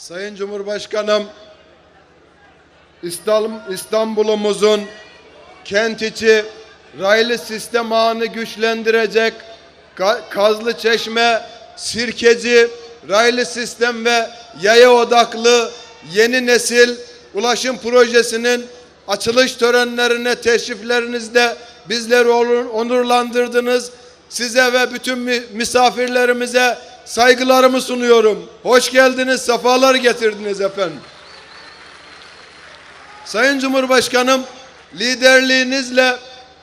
Sayın Cumhurbaşkanım, İstanbul- İstanbul'umuzun kent içi raylı sistem ağını güçlendirecek Ka- Kazlı Çeşme, Sirkeci, raylı sistem ve yaya odaklı yeni nesil ulaşım projesinin açılış törenlerine teşriflerinizle bizleri onur- onurlandırdınız. Size ve bütün mi- misafirlerimize saygılarımı sunuyorum. Hoş geldiniz, sefalar getirdiniz efendim. Sayın Cumhurbaşkanım, liderliğinizle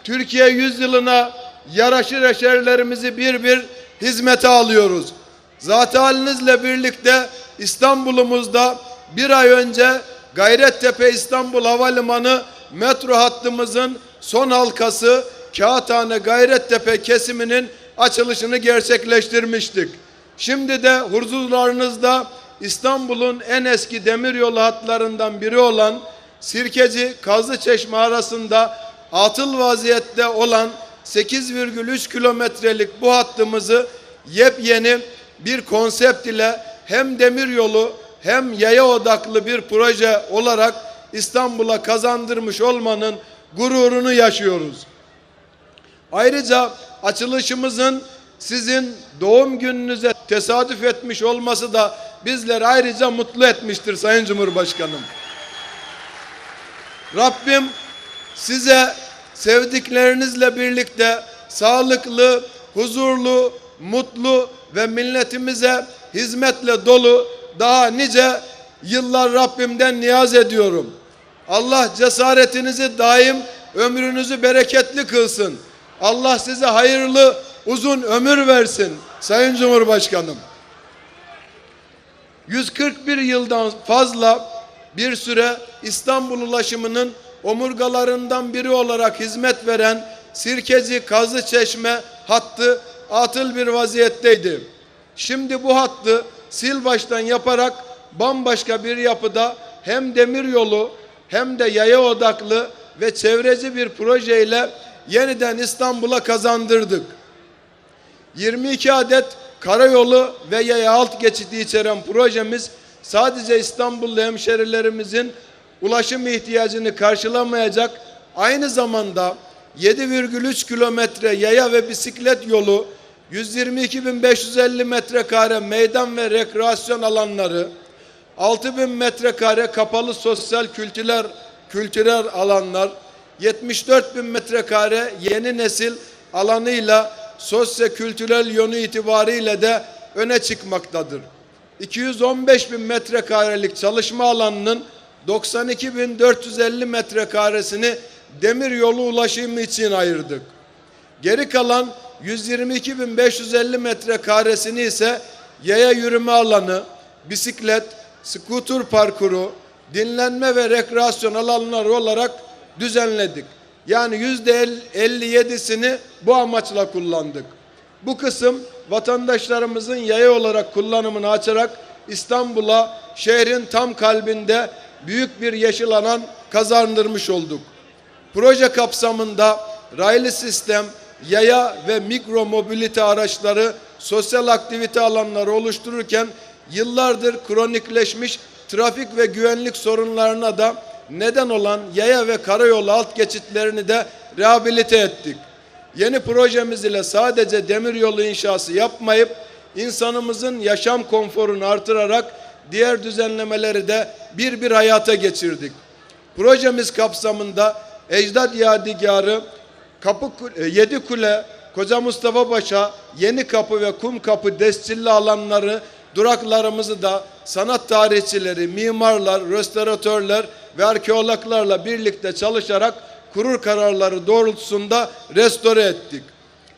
Türkiye yüzyılına yaraşır eserlerimizi bir bir hizmete alıyoruz. Zat halinizle birlikte İstanbul'umuzda bir ay önce Gayrettepe İstanbul Havalimanı metro hattımızın son halkası Kağıthane Gayrettepe kesiminin açılışını gerçekleştirmiştik. Şimdi de huzurlarınızda İstanbul'un en eski demiryolu hatlarından biri olan Sirkeci Kazlıçeşme arasında atıl vaziyette olan 8,3 kilometrelik bu hattımızı yepyeni bir konsept ile hem demiryolu hem yaya odaklı bir proje olarak İstanbul'a kazandırmış olmanın gururunu yaşıyoruz. Ayrıca açılışımızın sizin doğum gününüze tesadüf etmiş olması da bizleri ayrıca mutlu etmiştir Sayın Cumhurbaşkanım. Rabbim size sevdiklerinizle birlikte sağlıklı, huzurlu, mutlu ve milletimize hizmetle dolu daha nice yıllar Rabbimden niyaz ediyorum. Allah cesaretinizi daim, ömrünüzü bereketli kılsın. Allah size hayırlı, uzun ömür versin Sayın Cumhurbaşkanım. 141 yıldan fazla bir süre İstanbul ulaşımının omurgalarından biri olarak hizmet veren Sirkeci Kazlıçeşme hattı atıl bir vaziyetteydi. Şimdi bu hattı sil yaparak bambaşka bir yapıda hem demiryolu hem de yaya odaklı ve çevreci bir projeyle yeniden İstanbul'a kazandırdık. 22 adet karayolu ve yaya alt geçidi içeren projemiz sadece İstanbullu hemşerilerimizin ulaşım ihtiyacını karşılamayacak aynı zamanda 7,3 kilometre yaya ve bisiklet yolu 122.550 metrekare meydan ve rekreasyon alanları 6000 metrekare kapalı sosyal kültürel kültürel alanlar 74 bin metrekare yeni nesil alanıyla sosyo-kültürel yönü itibariyle de öne çıkmaktadır. 215 bin metrekarelik çalışma alanının 92.450 metrekaresini demir yolu ulaşımı için ayırdık. Geri kalan 122.550 metrekaresini ise yaya yürüme alanı, bisiklet, skuter parkuru, dinlenme ve rekreasyon alanları olarak düzenledik. Yani yüzde 57'sini bu amaçla kullandık. Bu kısım vatandaşlarımızın yaya olarak kullanımını açarak İstanbul'a şehrin tam kalbinde büyük bir yeşil alan kazandırmış olduk. Proje kapsamında raylı sistem, yaya ve mikro mobilite araçları sosyal aktivite alanları oluştururken yıllardır kronikleşmiş trafik ve güvenlik sorunlarına da neden olan yaya ve karayolu alt geçitlerini de rehabilite ettik. Yeni projemiz ile sadece demiryolu inşası yapmayıp insanımızın yaşam konforunu artırarak diğer düzenlemeleri de bir bir hayata geçirdik. Projemiz kapsamında Ecdat Yadigarı, Kapı Yedi Kule, Koca Mustafa Paşa, Yeni Kapı ve Kum Kapı destilli alanları duraklarımızı da sanat tarihçileri, mimarlar, restoratörler ve arkeologlarla birlikte çalışarak kurur kararları doğrultusunda restore ettik.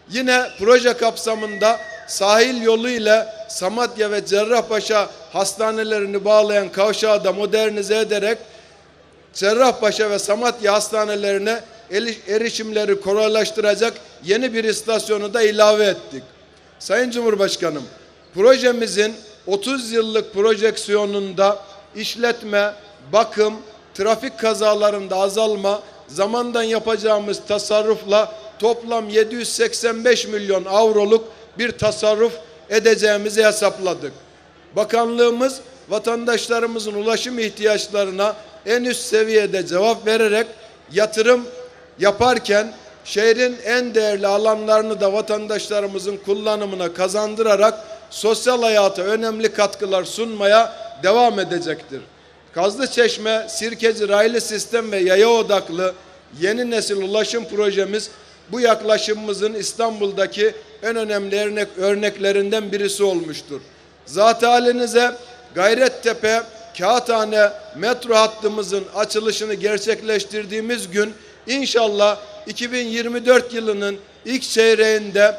Yine proje kapsamında sahil yolu ile Samatya ve Cerrahpaşa hastanelerini bağlayan kavşağı da modernize ederek Cerrahpaşa ve Samatya hastanelerine erişimleri kolaylaştıracak yeni bir istasyonu da ilave ettik. Sayın Cumhurbaşkanım, projemizin 30 yıllık projeksiyonunda işletme, bakım, trafik kazalarında azalma, zamandan yapacağımız tasarrufla toplam 785 milyon avroluk bir tasarruf edeceğimizi hesapladık. Bakanlığımız vatandaşlarımızın ulaşım ihtiyaçlarına en üst seviyede cevap vererek yatırım yaparken şehrin en değerli alanlarını da vatandaşlarımızın kullanımına kazandırarak sosyal hayata önemli katkılar sunmaya devam edecektir. Kazlıçeşme, Sirkeci raylı sistem ve yaya odaklı yeni nesil ulaşım projemiz bu yaklaşımımızın İstanbul'daki en önemli örnek, örneklerinden birisi olmuştur. Zat halinize Gayrettepe Kağıthane metro hattımızın açılışını gerçekleştirdiğimiz gün inşallah 2024 yılının ilk çeyreğinde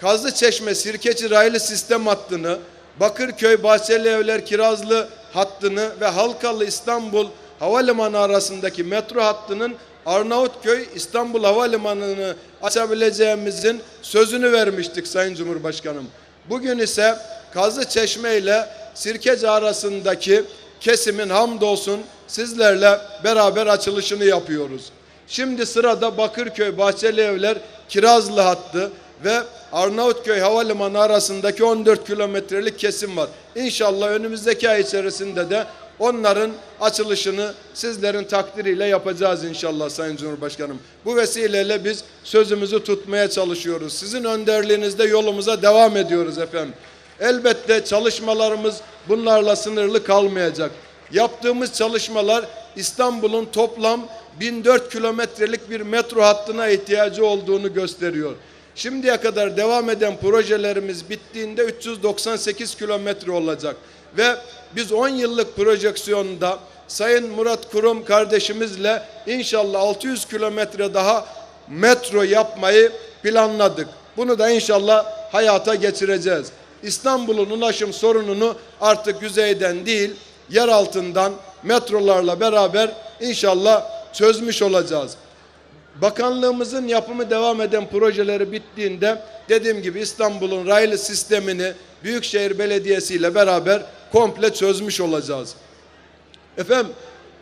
Kazlıçeşme Sirkeci raylı sistem hattını, Bakırköy Bahçeli Evler Kirazlı hattını ve Halkalı İstanbul Havalimanı arasındaki metro hattının Arnavutköy İstanbul Havalimanı'nı açabileceğimizin sözünü vermiştik Sayın Cumhurbaşkanım. Bugün ise Kazlıçeşme ile Sirkeci arasındaki kesimin hamdolsun sizlerle beraber açılışını yapıyoruz. Şimdi sırada Bakırköy Bahçeli Evler Kirazlı hattı ve Arnavutköy Havalimanı arasındaki 14 kilometrelik kesim var. İnşallah önümüzdeki ay içerisinde de onların açılışını sizlerin takdiriyle yapacağız inşallah Sayın Cumhurbaşkanım. Bu vesileyle biz sözümüzü tutmaya çalışıyoruz. Sizin önderliğinizde yolumuza devam ediyoruz efendim. Elbette çalışmalarımız bunlarla sınırlı kalmayacak. Yaptığımız çalışmalar İstanbul'un toplam 1004 kilometrelik bir metro hattına ihtiyacı olduğunu gösteriyor. Şimdiye kadar devam eden projelerimiz bittiğinde 398 kilometre olacak. Ve biz 10 yıllık projeksiyonda Sayın Murat Kurum kardeşimizle inşallah 600 kilometre daha metro yapmayı planladık. Bunu da inşallah hayata geçireceğiz. İstanbul'un ulaşım sorununu artık yüzeyden değil, yer altından metrolarla beraber inşallah çözmüş olacağız. Bakanlığımızın yapımı devam eden projeleri bittiğinde dediğim gibi İstanbul'un raylı sistemini Büyükşehir Belediyesi ile beraber komple çözmüş olacağız. Efendim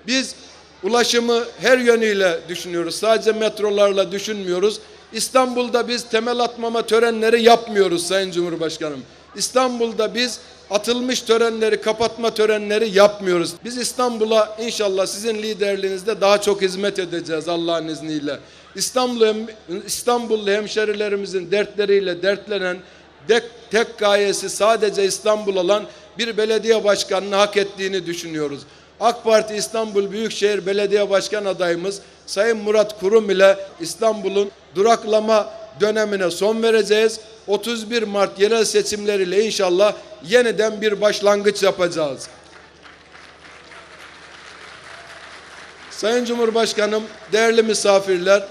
biz ulaşımı her yönüyle düşünüyoruz. Sadece metrolarla düşünmüyoruz. İstanbul'da biz temel atmama törenleri yapmıyoruz Sayın Cumhurbaşkanım. İstanbul'da biz atılmış törenleri, kapatma törenleri yapmıyoruz. Biz İstanbul'a inşallah sizin liderliğinizde daha çok hizmet edeceğiz Allah'ın izniyle. İstanbul, İstanbullu hemşerilerimizin dertleriyle dertlenen tek, tek gayesi sadece İstanbul olan bir belediye başkanını hak ettiğini düşünüyoruz. AK Parti İstanbul Büyükşehir Belediye Başkan adayımız Sayın Murat Kurum ile İstanbul'un duraklama dönemine son vereceğiz. 31 Mart yerel seçimleriyle inşallah yeniden bir başlangıç yapacağız. Sayın Cumhurbaşkanım, değerli misafirler,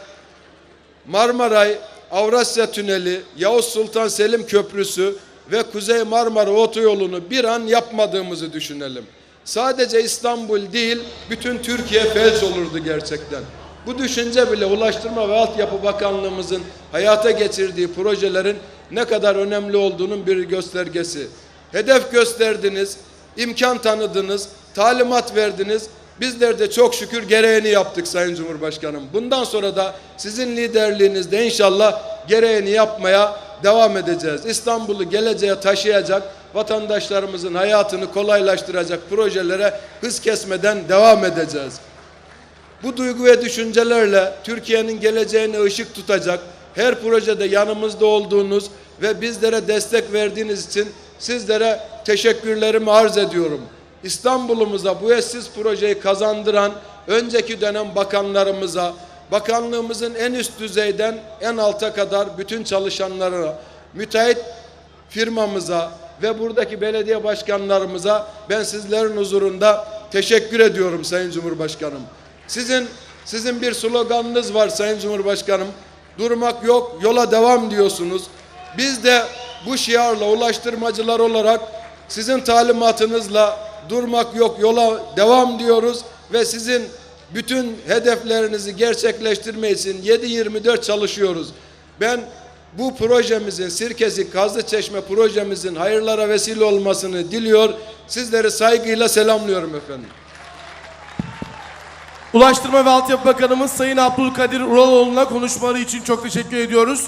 Marmaray, Avrasya Tüneli, Yavuz Sultan Selim Köprüsü ve Kuzey Marmara Otoyolu'nu bir an yapmadığımızı düşünelim. Sadece İstanbul değil, bütün Türkiye felç olurdu gerçekten. Bu düşünce bile Ulaştırma ve Altyapı Bakanlığımızın hayata geçirdiği projelerin ne kadar önemli olduğunun bir göstergesi. Hedef gösterdiniz, imkan tanıdınız, talimat verdiniz. Bizler de çok şükür gereğini yaptık Sayın Cumhurbaşkanım. Bundan sonra da sizin liderliğinizde inşallah gereğini yapmaya devam edeceğiz. İstanbul'u geleceğe taşıyacak, vatandaşlarımızın hayatını kolaylaştıracak projelere hız kesmeden devam edeceğiz. Bu duygu ve düşüncelerle Türkiye'nin geleceğine ışık tutacak, her projede yanımızda olduğunuz ve bizlere destek verdiğiniz için sizlere teşekkürlerimi arz ediyorum. İstanbul'umuza bu eşsiz projeyi kazandıran önceki dönem bakanlarımıza, bakanlığımızın en üst düzeyden en alta kadar bütün çalışanlarına, müteahhit firmamıza ve buradaki belediye başkanlarımıza ben sizlerin huzurunda teşekkür ediyorum Sayın Cumhurbaşkanım. Sizin sizin bir sloganınız var Sayın Cumhurbaşkanım. Durmak yok, yola devam diyorsunuz. Biz de bu şiarla ulaştırmacılar olarak sizin talimatınızla durmak yok, yola devam diyoruz ve sizin bütün hedeflerinizi gerçekleştirme için 7-24 çalışıyoruz. Ben bu projemizin Sirkezi Kazlıçeşme projemizin hayırlara vesile olmasını diliyor. Sizleri saygıyla selamlıyorum efendim. Ulaştırma ve Altyapı Bakanımız Sayın Abdülkadir Uraloğlu'na konuşmaları için çok teşekkür ediyoruz.